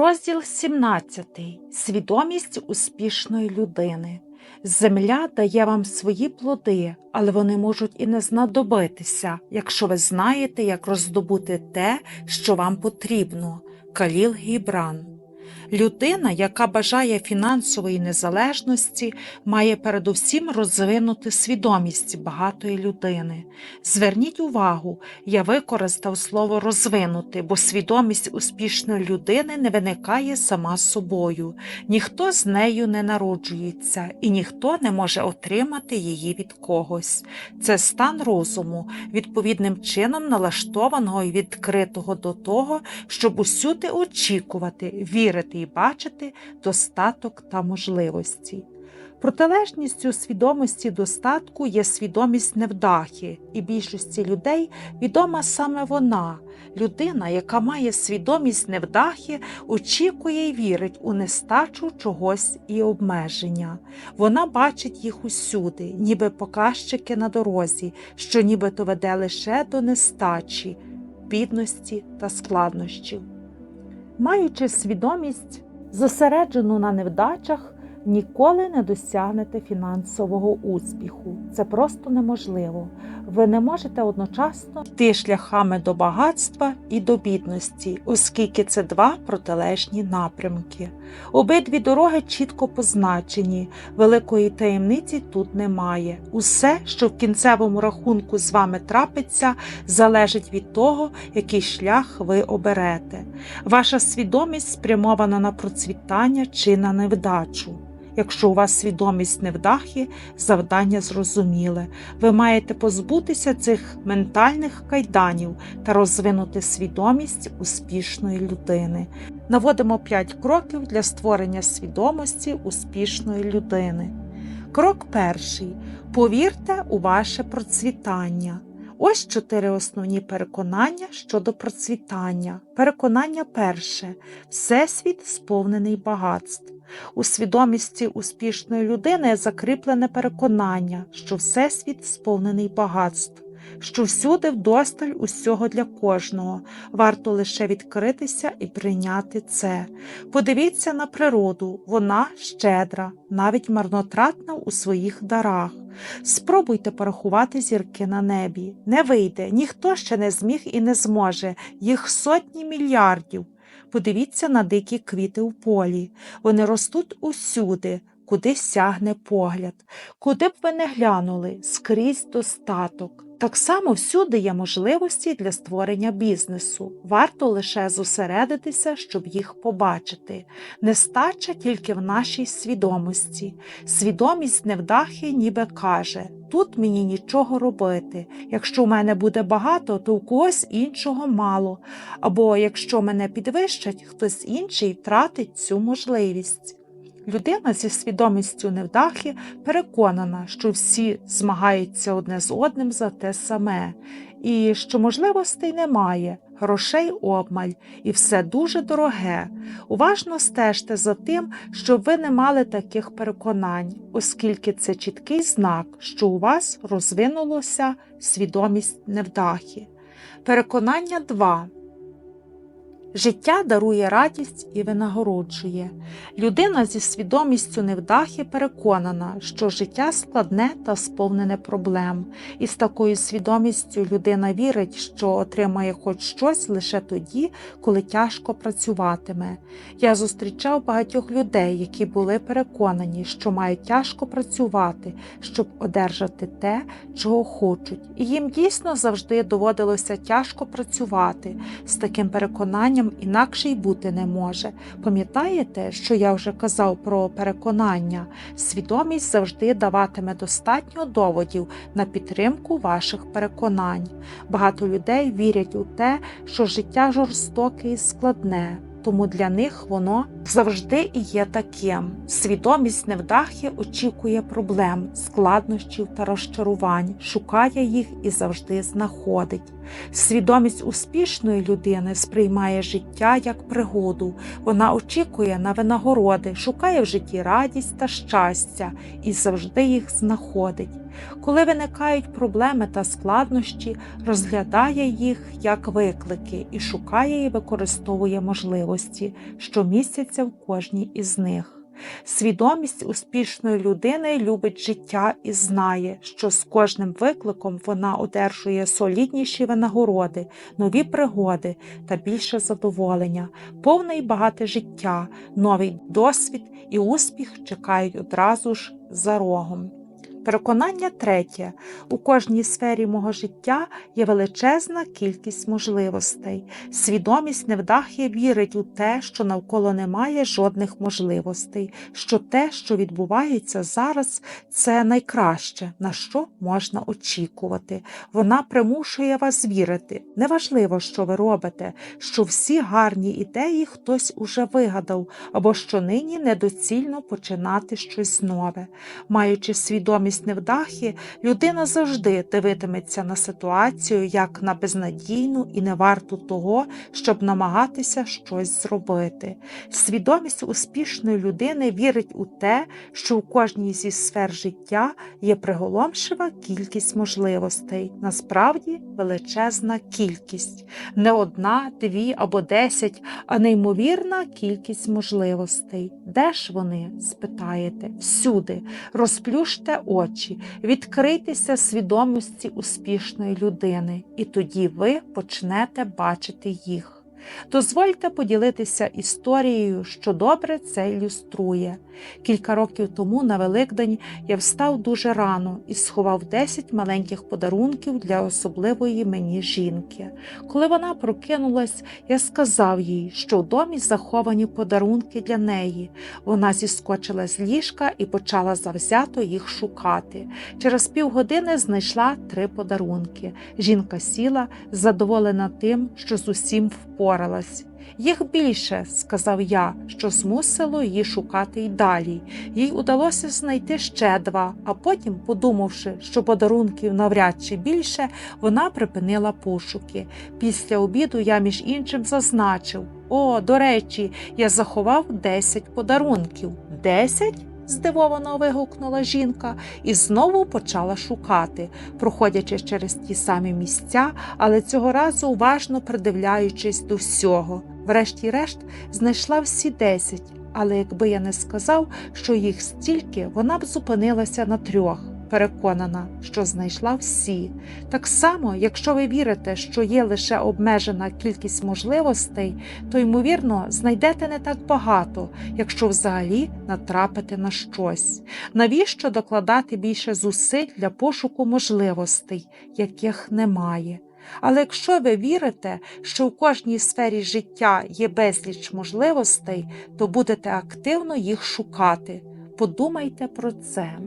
Розділ 17. Свідомість успішної людини. Земля дає вам свої плоди, але вони можуть і не знадобитися, якщо ви знаєте, як роздобути те, що вам потрібно. Каліл Гібран. Людина, яка бажає фінансової незалежності, має передусім розвинути свідомість багатої людини. Зверніть увагу, я використав слово розвинути, бо свідомість успішної людини не виникає сама собою. Ніхто з нею не народжується і ніхто не може отримати її від когось. Це стан розуму, відповідним чином налаштованого і відкритого до того, щоб усюди очікувати, вірити і бачити достаток та можливості. Протилежністю свідомості достатку є свідомість невдахи, і більшості людей відома саме вона. Людина, яка має свідомість невдахи, очікує і вірить у нестачу чогось і обмеження. Вона бачить їх усюди, ніби показчики на дорозі, що нібито веде лише до нестачі, бідності та складнощів. Маючи свідомість, зосереджену на невдачах, ніколи не досягнете фінансового успіху. Це просто неможливо. Ви не можете одночасно йти шляхами до багатства і до бідності, оскільки це два протилежні напрямки. Обидві дороги чітко позначені, великої таємниці тут немає. Усе, що в кінцевому рахунку з вами трапиться, залежить від того, який шлях ви оберете. Ваша свідомість спрямована на процвітання чи на невдачу. Якщо у вас свідомість невдахи, завдання зрозуміле. Ви маєте позбутися цих ментальних кайданів та розвинути свідомість успішної людини. Наводимо 5 кроків для створення свідомості успішної людини. Крок перший. Повірте у ваше процвітання. Ось чотири основні переконання щодо процвітання. Переконання перше. Всесвіт сповнений багатств. У свідомості успішної людини закріплене переконання, що Всесвіт сповнений багатств, що всюди вдосталь усього для кожного, варто лише відкритися і прийняти це. Подивіться на природу, вона щедра, навіть марнотратна у своїх дарах. Спробуйте порахувати зірки на небі. Не вийде, ніхто ще не зміг і не зможе, їх сотні мільярдів. Подивіться на дикі квіти в полі. Вони ростуть усюди, куди сягне погляд. Куди б ви не глянули, скрізь достаток. Так само всюди є можливості для створення бізнесу. Варто лише зосередитися, щоб їх побачити. Нестача тільки в нашій свідомості. Свідомість невдахи ніби каже: тут мені нічого робити. Якщо в мене буде багато, то у когось іншого мало. Або якщо мене підвищать, хтось інший втратить цю можливість. Людина зі свідомістю невдахи переконана, що всі змагаються одне з одним за те саме, і що можливостей немає, грошей обмаль, і все дуже дороге. Уважно стежте за тим, щоб ви не мали таких переконань, оскільки це чіткий знак, що у вас розвинулося свідомість невдахи. Переконання 2. Життя дарує радість і винагороджує. Людина зі свідомістю невдахи переконана, що життя складне та сповнене проблем, і з такою свідомістю людина вірить, що отримає хоч щось лише тоді, коли тяжко працюватиме. Я зустрічав багатьох людей, які були переконані, що мають тяжко працювати, щоб одержати те, чого хочуть, і їм дійсно завжди доводилося тяжко працювати з таким переконанням інакше й бути не може. Пам'ятаєте, що я вже казав про переконання? Свідомість завжди даватиме достатньо доводів на підтримку ваших переконань. Багато людей вірять у те, що життя жорстоке і складне. Тому для них воно завжди і є таким. Свідомість невдахи очікує проблем, складнощів та розчарувань, шукає їх і завжди знаходить. Свідомість успішної людини сприймає життя як пригоду. Вона очікує на винагороди, шукає в житті радість та щастя і завжди їх знаходить. Коли виникають проблеми та складнощі, розглядає їх як виклики і шукає і використовує можливості, що містяться в кожній із них. Свідомість успішної людини любить життя і знає, що з кожним викликом вона одержує солідніші винагороди, нові пригоди та більше задоволення, повне й багате життя, новий досвід і успіх чекають одразу ж за рогом. Переконання третє. У кожній сфері мого життя є величезна кількість можливостей. Свідомість невдахи вірить у те, що навколо немає жодних можливостей, що те, що відбувається зараз, це найкраще, на що можна очікувати. Вона примушує вас вірити. Неважливо, що ви робите, що всі гарні ідеї хтось уже вигадав, або що нині недоцільно починати щось нове. Маючи свідомість невдахи, людина завжди дивитиметься на ситуацію як на безнадійну і не варту того, щоб намагатися щось зробити. Свідомість успішної людини вірить у те, що у кожній зі сфер життя є приголомшива кількість можливостей, насправді величезна кількість, не одна, дві або десять, а неймовірна кількість можливостей. Де ж вони? спитаєте? Всюди. Розплющте очі, відкрийтеся свідомості успішної людини, і тоді ви почнете бачити їх. Дозвольте поділитися історією, що добре це ілюструє. Кілька років тому на Великдень я встав дуже рано і сховав 10 маленьких подарунків для особливої мені жінки. Коли вона прокинулась, я сказав їй, що в домі заховані подарунки для неї. Вона зіскочила з ліжка і почала завзято їх шукати. Через півгодини знайшла три подарунки. Жінка сіла, задоволена тим, що з усім впоралась. Їх більше, сказав я, що змусило її шукати й далі. Їй удалося знайти ще два, а потім, подумавши, що подарунків навряд чи більше, вона припинила пошуки. Після обіду я, між іншим, зазначив: О, до речі, я заховав десять подарунків. Десять? Здивовано вигукнула жінка і знову почала шукати, проходячи через ті самі місця, але цього разу уважно придивляючись до всього. Врешті-решт знайшла всі десять, але якби я не сказав, що їх стільки, вона б зупинилася на трьох. Переконана, що знайшла всі. Так само, якщо ви вірите, що є лише обмежена кількість можливостей, то, ймовірно, знайдете не так багато, якщо взагалі натрапите на щось. Навіщо докладати більше зусиль для пошуку можливостей, яких немає? Але якщо ви вірите, що у кожній сфері життя є безліч можливостей, то будете активно їх шукати. Подумайте про це.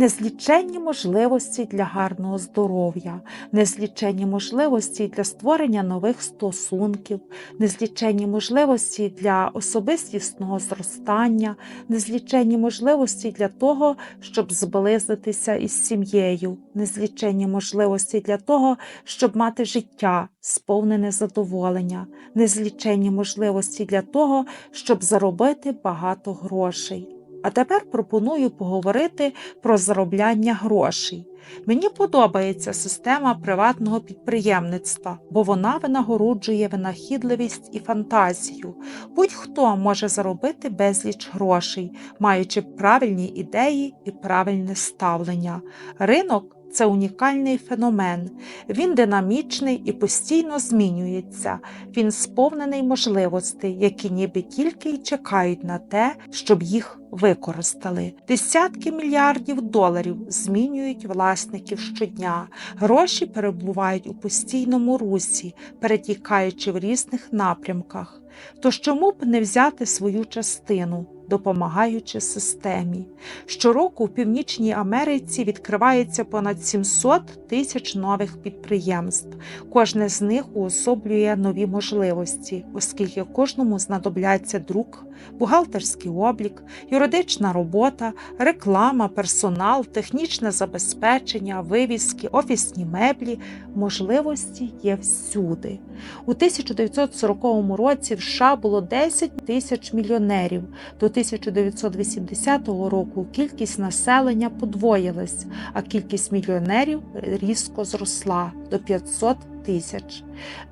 Незліченні можливості для гарного здоров'я, незліченні можливості для створення нових стосунків, незліченні можливості для особистісного зростання, незліченні можливості для того, щоб зблизитися із сім'єю, незліченні можливості для того, щоб мати життя, сповнене задоволення, незліченні можливості для того, щоб заробити багато грошей. А тепер пропоную поговорити про заробляння грошей. Мені подобається система приватного підприємництва, бо вона винагороджує винахідливість і фантазію. Будь-хто може заробити безліч грошей, маючи правильні ідеї і правильне ставлення. Ринок це унікальний феномен. Він динамічний і постійно змінюється. Він сповнений можливостей, які ніби тільки й чекають на те, щоб їх використали. Десятки мільярдів доларів змінюють власників щодня. Гроші перебувають у постійному русі, перетікаючи в різних напрямках. Тож чому б не взяти свою частину? Допомагаючи системі. Щороку в Північній Америці відкривається понад 700 тисяч нових підприємств. Кожне з них уособлює нові можливості, оскільки кожному знадобляться друк, бухгалтерський облік, юридична робота, реклама, персонал, технічне забезпечення, вивіски, офісні меблі. Можливості є всюди. У 1940 році в США було 10 тисяч мільйонерів. До 1980 року кількість населення подвоїлась, а кількість мільйонерів різко зросла до 500 тисяч.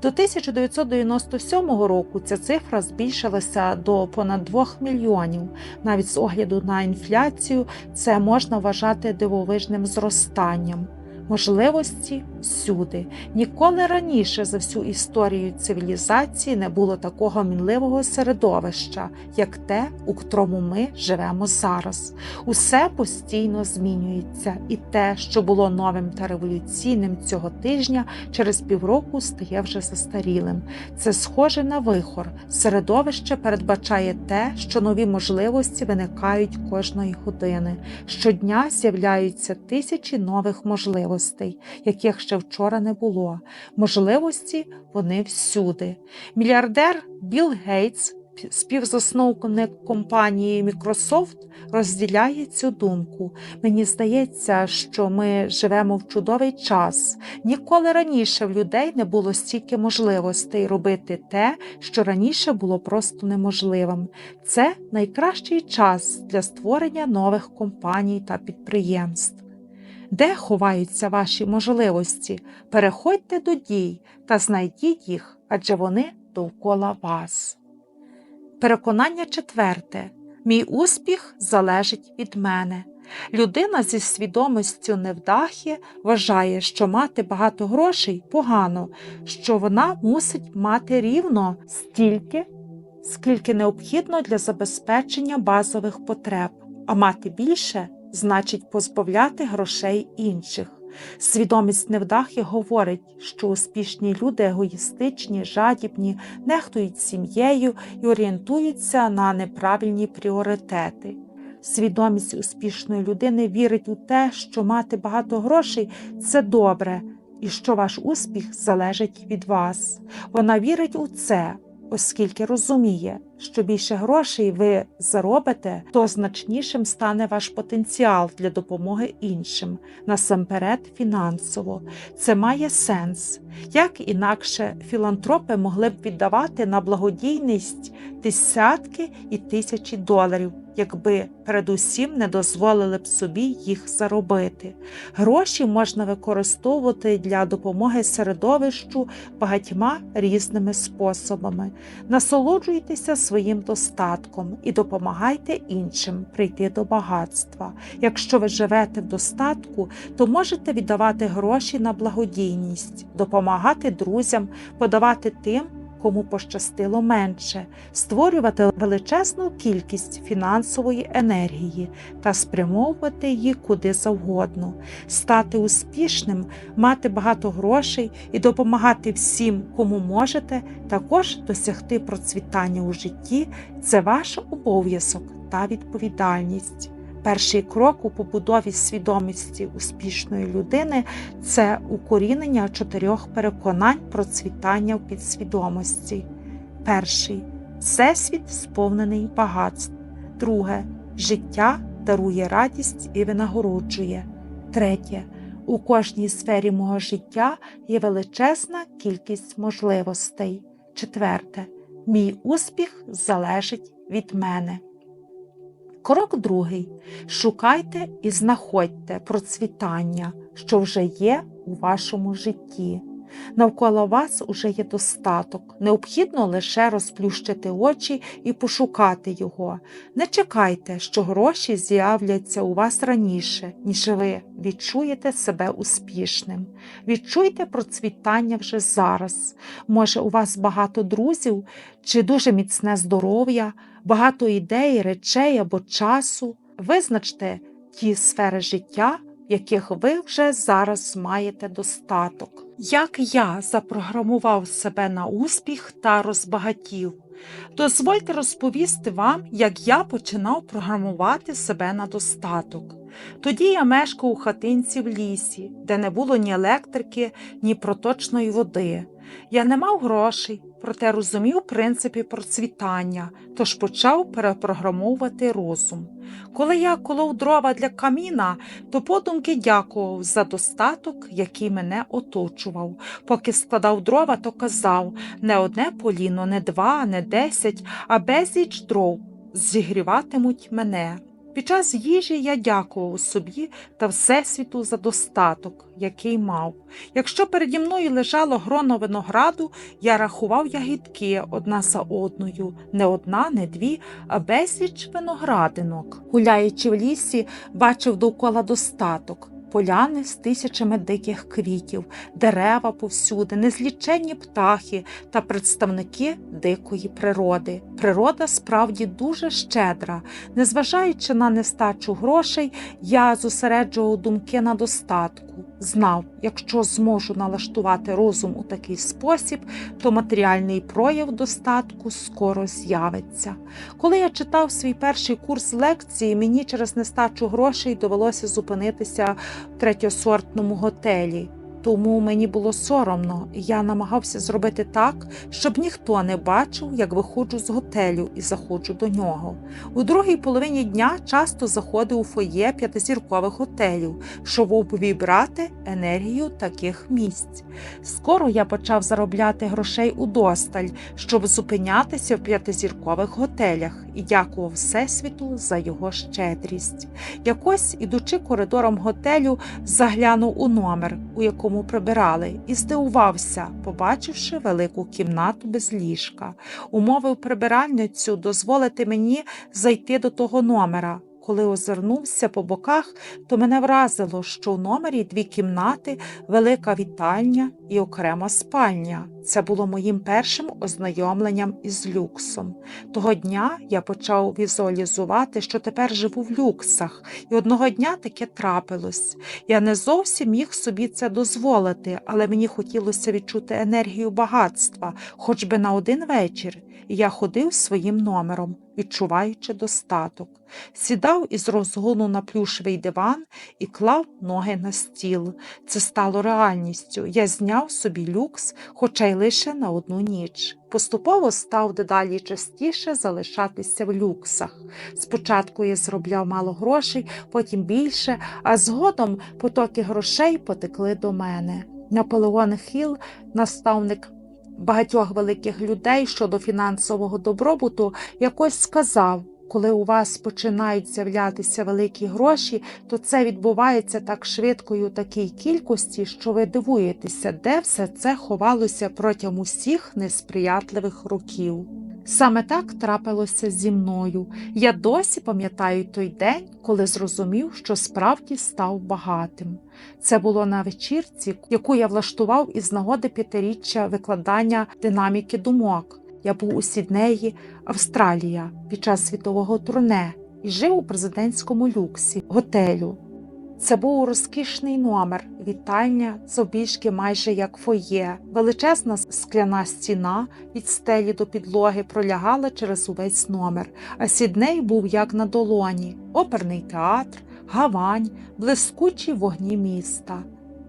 До 1997 року ця цифра збільшилася до понад 2 мільйонів. Навіть з огляду на інфляцію це можна вважати дивовижним зростанням. Можливості всюди. Ніколи раніше за всю історію цивілізації не було такого мінливого середовища, як те, у котрому ми живемо зараз. Усе постійно змінюється, і те, що було новим та революційним цього тижня, через півроку стає вже застарілим. Це схоже на вихор. Середовище передбачає те, що нові можливості виникають кожної години. Щодня з'являються тисячі нових можливостей яких ще вчора не було. Можливості вони всюди. Мільярдер Білл Гейтс, співзасновник компанії Microsoft, розділяє цю думку. Мені здається, що ми живемо в чудовий час. Ніколи раніше в людей не було стільки можливостей робити те, що раніше було просто неможливим. Це найкращий час для створення нових компаній та підприємств. Де ховаються ваші можливості? Переходьте до дій та знайдіть їх, адже вони довкола вас. Переконання четверте. Мій успіх залежить від мене. Людина зі свідомістю невдахи вважає, що мати багато грошей погано, що вона мусить мати рівно стільки, скільки необхідно для забезпечення базових потреб, а мати більше значить позбавляти грошей інших. Свідомість невдахи говорить, що успішні люди егоїстичні, жадібні, нехтують сім'єю і орієнтуються на неправильні пріоритети. Свідомість успішної людини вірить у те, що мати багато грошей це добре, і що ваш успіх залежить від вас. Вона вірить у це, оскільки розуміє, що більше грошей ви заробите, то значнішим стане ваш потенціал для допомоги іншим, насамперед фінансово. Це має сенс. Як інакше філантропи могли б віддавати на благодійність десятки і тисячі доларів, якби передусім не дозволили б собі їх заробити. Гроші можна використовувати для допомоги середовищу багатьма різними способами. Насолоджуйтеся своїм достатком і допомагайте іншим прийти до багатства. Якщо ви живете в достатку, то можете віддавати гроші на благодійність, допомагати друзям, подавати тим, кому пощастило менше, створювати величезну кількість фінансової енергії та спрямовувати її куди завгодно, стати успішним, мати багато грошей і допомагати всім, кому можете, також досягти процвітання у житті це ваш обов'язок та відповідальність. Перший крок у побудові свідомості успішної людини це укорінення чотирьох переконань про цвітання в підсвідомості. Перший всесвіт сповнений багатств. Друге життя дарує радість і винагороджує. Третє. У кожній сфері мого життя є величезна кількість можливостей. Четверте. Мій успіх залежить від мене. Крок другий. Шукайте і знаходьте процвітання, що вже є у вашому житті. Навколо вас уже є достаток, необхідно лише розплющити очі і пошукати його. Не чекайте, що гроші з'являться у вас раніше, ніж ви відчуєте себе успішним. Відчуйте процвітання вже зараз. Може, у вас багато друзів чи дуже міцне здоров'я, багато ідей, речей або часу. Визначте ті сфери життя, яких ви вже зараз маєте достаток. Як я запрограмував себе на успіх та розбагатів, Дозвольте розповісти вам, як я починав програмувати себе на достаток. Тоді я мешкав у хатинці в лісі, де не було ні електрики, ні проточної води. Я не мав грошей, проте розумів принципи процвітання, тож почав перепрограмовувати розум. Коли я колов дрова для каміна, то подумки дякував за достаток, який мене оточував. Поки складав дрова, то казав не одне поліно, не два, не десять, а безліч дров зігріватимуть мене. Під час їжі я дякував собі та Всесвіту за достаток, який мав. Якщо переді мною лежало гроно винограду, я рахував ягідки одна за одною, не одна, не дві, а безліч виноградинок. Гуляючи в лісі, бачив довкола достаток. Поляни з тисячами диких квітів, дерева повсюди, незліченні птахи та представники дикої природи. Природа справді дуже щедра. Незважаючи на нестачу грошей, я зосереджував думки на достатку. Знав, якщо зможу налаштувати розум у такий спосіб, то матеріальний прояв достатку скоро з'явиться. Коли я читав свій перший курс лекції, мені через нестачу грошей довелося зупинитися в третьосортному готелі. Тому мені було соромно, і я намагався зробити так, щоб ніхто не бачив, як виходжу з готелю і заходжу до нього. У другій половині дня часто заходив у фоє п'ятизіркових готелів, щоб обібрати енергію таких місць. Скоро я почав заробляти грошей у досталь, щоб зупинятися в п'ятизіркових готелях, і дякував Всесвіту за його щедрість. Якось, ідучи коридором готелю, заглянув у номер, у якому прибирали, і здивувався, побачивши велику кімнату без ліжка. Умовив прибиральницю дозволити мені зайти до того номера. Коли озирнувся по боках, то мене вразило, що у номері дві кімнати, велика вітальня і окрема спальня. Це було моїм першим ознайомленням із люксом. Того дня я почав візуалізувати, що тепер живу в люксах, і одного дня таке трапилось. Я не зовсім міг собі це дозволити, але мені хотілося відчути енергію багатства, хоч би на один вечір, і я ходив своїм номером, відчуваючи достаток. Сідав із розгону на плюшевий диван і клав ноги на стіл. Це стало реальністю. Я зняв собі люкс, хоча й лише на одну ніч. Поступово став дедалі частіше залишатися в люксах. Спочатку я зробляв мало грошей, потім більше, а згодом потоки грошей потекли до мене. Наполеон Хіл, наставник багатьох великих людей щодо фінансового добробуту, якось сказав. Коли у вас починають з'являтися великі гроші, то це відбувається так швидко і у такій кількості, що ви дивуєтеся, де все це ховалося протягом усіх несприятливих років. Саме так трапилося зі мною. Я досі пам'ятаю той день, коли зрозумів, що справді став багатим. Це було на вечірці, яку я влаштував із нагоди п'ятиріччя викладання динаміки думок. Я був у Сіднеї, Австралія, під час світового турне і жив у президентському люксі готелю. Це був розкішний номер, вітальня, завбільшки майже як фоє, величезна скляна стіна від стелі до підлоги пролягала через увесь номер, а сідней був як на долоні, оперний театр, гавань, блискучі вогні міста.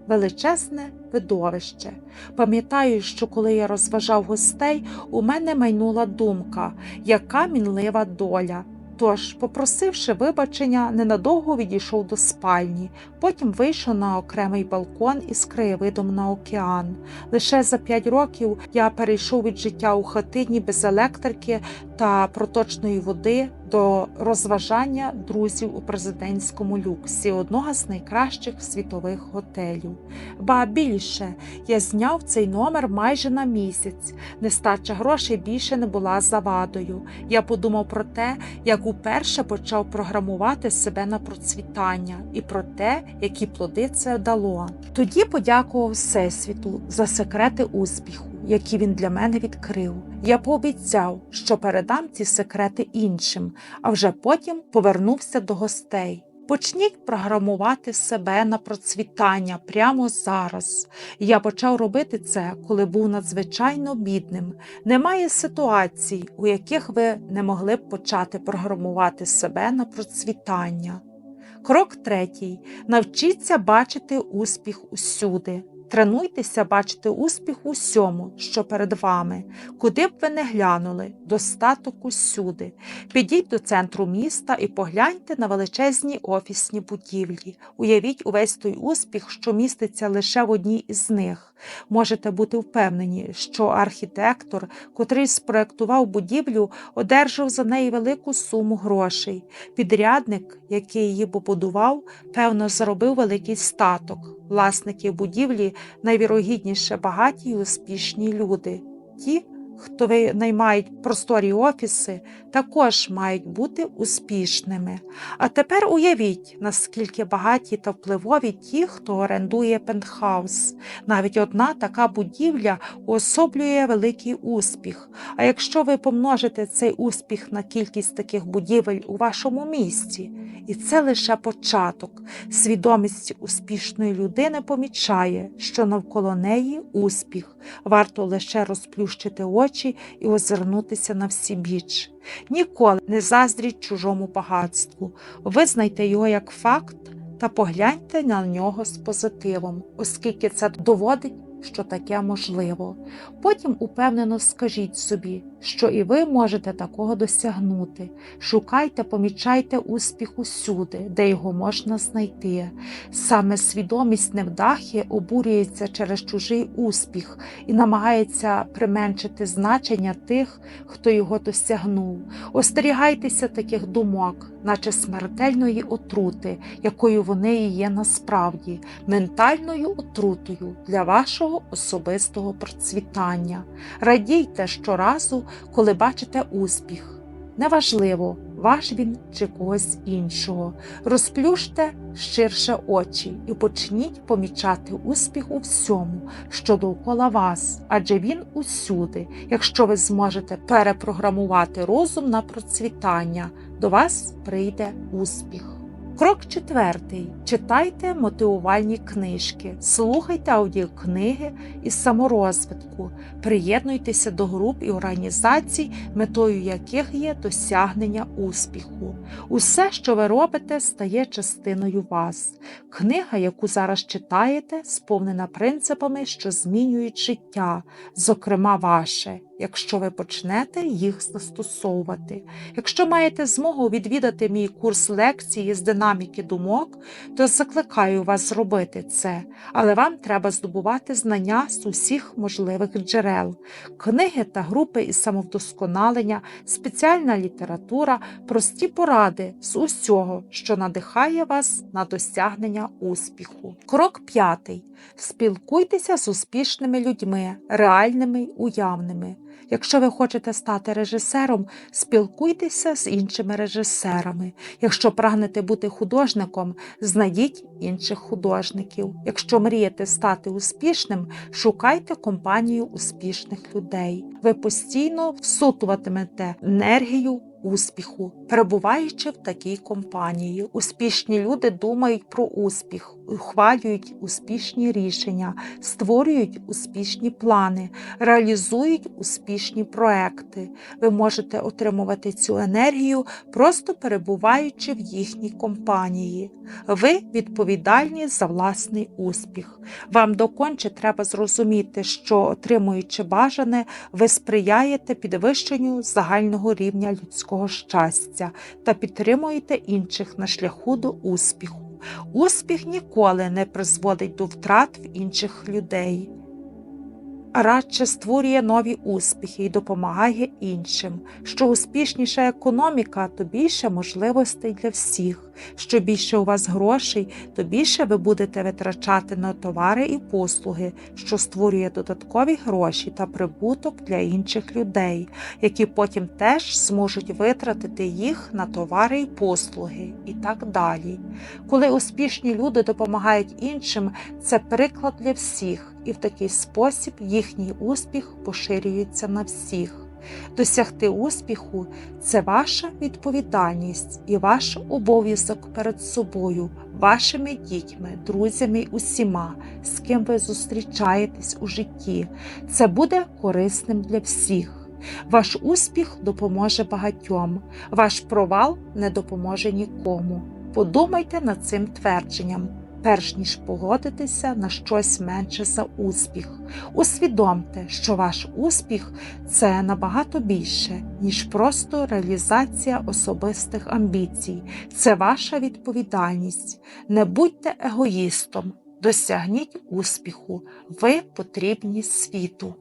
Величезне видовище. Пам'ятаю, що коли я розважав гостей, у мене майнула думка, яка мінлива доля. Тож, попросивши вибачення, ненадовго відійшов до спальні, потім вийшов на окремий балкон із краєвидом на океан. Лише за п'ять років я перейшов від життя у хатині без електрики та проточної води до розважання друзів у президентському люксі, одного з найкращих світових готелів. Ба більше я зняв цей номер майже на місяць. Нестача грошей більше не була завадою. Я подумав про те, як уперше почав програмувати себе на процвітання і про те, які плоди це дало. Тоді подякував Всесвіту за секрети успіху, які він для мене відкрив. Я пообіцяв, що передам ці секрети іншим, а вже потім повернувся до гостей. Почніть програмувати себе на процвітання прямо зараз. Я почав робити це, коли був надзвичайно бідним. Немає ситуацій, у яких ви не могли б почати програмувати себе на процвітання. Крок третій. Навчіться бачити успіх усюди. Тренуйтеся бачити успіх у всьому, що перед вами, куди б ви не глянули, достаток усюди. Підіть до центру міста і погляньте на величезні офісні будівлі. Уявіть увесь той успіх, що міститься лише в одній із них. Можете бути впевнені, що архітектор, котрий спроектував будівлю, одержав за неї велику суму грошей. Підрядник, який її побудував, певно, заробив великий статок. Власники будівлі найвірогідніше багаті й успішні люди. Ті, хто наймають просторі офіси, також мають бути успішними. А тепер уявіть, наскільки багаті та впливові ті, хто орендує пентхаус. Навіть одна така будівля уособлює великий успіх. А якщо ви помножите цей успіх на кількість таких будівель у вашому місті, і це лише початок. Свідомість успішної людини помічає, що навколо неї успіх. Варто лише розплющити очі і озирнутися на всі біч. Ніколи не заздріть чужому багатству. Визнайте його як факт та погляньте на нього з позитивом, оскільки це доводить. Що таке можливо. Потім упевнено скажіть собі, що і ви можете такого досягнути. Шукайте, помічайте успіх усюди, де його можна знайти. Саме свідомість невдахи обурюється через чужий успіх і намагається применшити значення тих, хто його досягнув. Остерігайтеся таких думок, наче смертельної отрути, якою вони і є насправді, ментальною отрутою для вашого особистого процвітання. Радійте щоразу, коли бачите успіх. Неважливо, ваш він чи когось іншого. Розплющте ширше очі і почніть помічати успіх у всьому, що довкола вас, адже він усюди, якщо ви зможете перепрограмувати розум на процвітання, до вас прийде успіх. Крок четвертий. Читайте мотивувальні книжки, слухайте аудіокниги із саморозвитку, приєднуйтеся до груп і організацій, метою яких є досягнення успіху. Усе, що ви робите, стає частиною вас. Книга, яку зараз читаєте, сповнена принципами, що змінюють життя, зокрема ваше якщо ви почнете їх застосовувати. Якщо маєте змогу відвідати мій курс лекції з динаміки думок, то закликаю вас зробити це, але вам треба здобувати знання з усіх можливих джерел, книги та групи із самовдосконалення, спеціальна література, прості поради з усього, що надихає вас на досягнення успіху. Крок п'ятий. Спілкуйтеся з успішними людьми, реальними й уявними. Якщо ви хочете стати режисером, спілкуйтеся з іншими режисерами. Якщо прагнете бути художником, знайдіть інших художників. Якщо мрієте стати успішним, шукайте компанію успішних людей. Ви постійно всутуватимете енергію успіху, перебуваючи в такій компанії. Успішні люди думають про успіх, ухвалюють успішні рішення, створюють успішні плани, реалізують успішні проекти. Ви можете отримувати цю енергію, просто перебуваючи в їхній компанії. Ви відповідальні за власний успіх. Вам доконче треба зрозуміти, що, отримуючи бажане, ви сприяєте підвищенню загального рівня людського щастя та підтримуєте інших на шляху до успіху. Успіх ніколи не призводить до втрат в інших людей а радше створює нові успіхи і допомагає іншим. Що успішніша економіка, то більше можливостей для всіх. Що більше у вас грошей, то більше ви будете витрачати на товари і послуги, що створює додаткові гроші та прибуток для інших людей, які потім теж зможуть витратити їх на товари і послуги, і так далі. Коли успішні люди допомагають іншим, це приклад для всіх і в такий спосіб їхній успіх поширюється на всіх. Досягти успіху це ваша відповідальність і ваш обов'язок перед собою, вашими дітьми, друзями усіма, з ким ви зустрічаєтесь у житті. Це буде корисним для всіх. Ваш успіх допоможе багатьом, ваш провал не допоможе нікому. Подумайте над цим твердженням, перш ніж погодитися на щось менше за успіх. Усвідомте, що ваш успіх це набагато більше, ніж просто реалізація особистих амбіцій. Це ваша відповідальність. Не будьте егоїстом, досягніть успіху. Ви потрібні світу.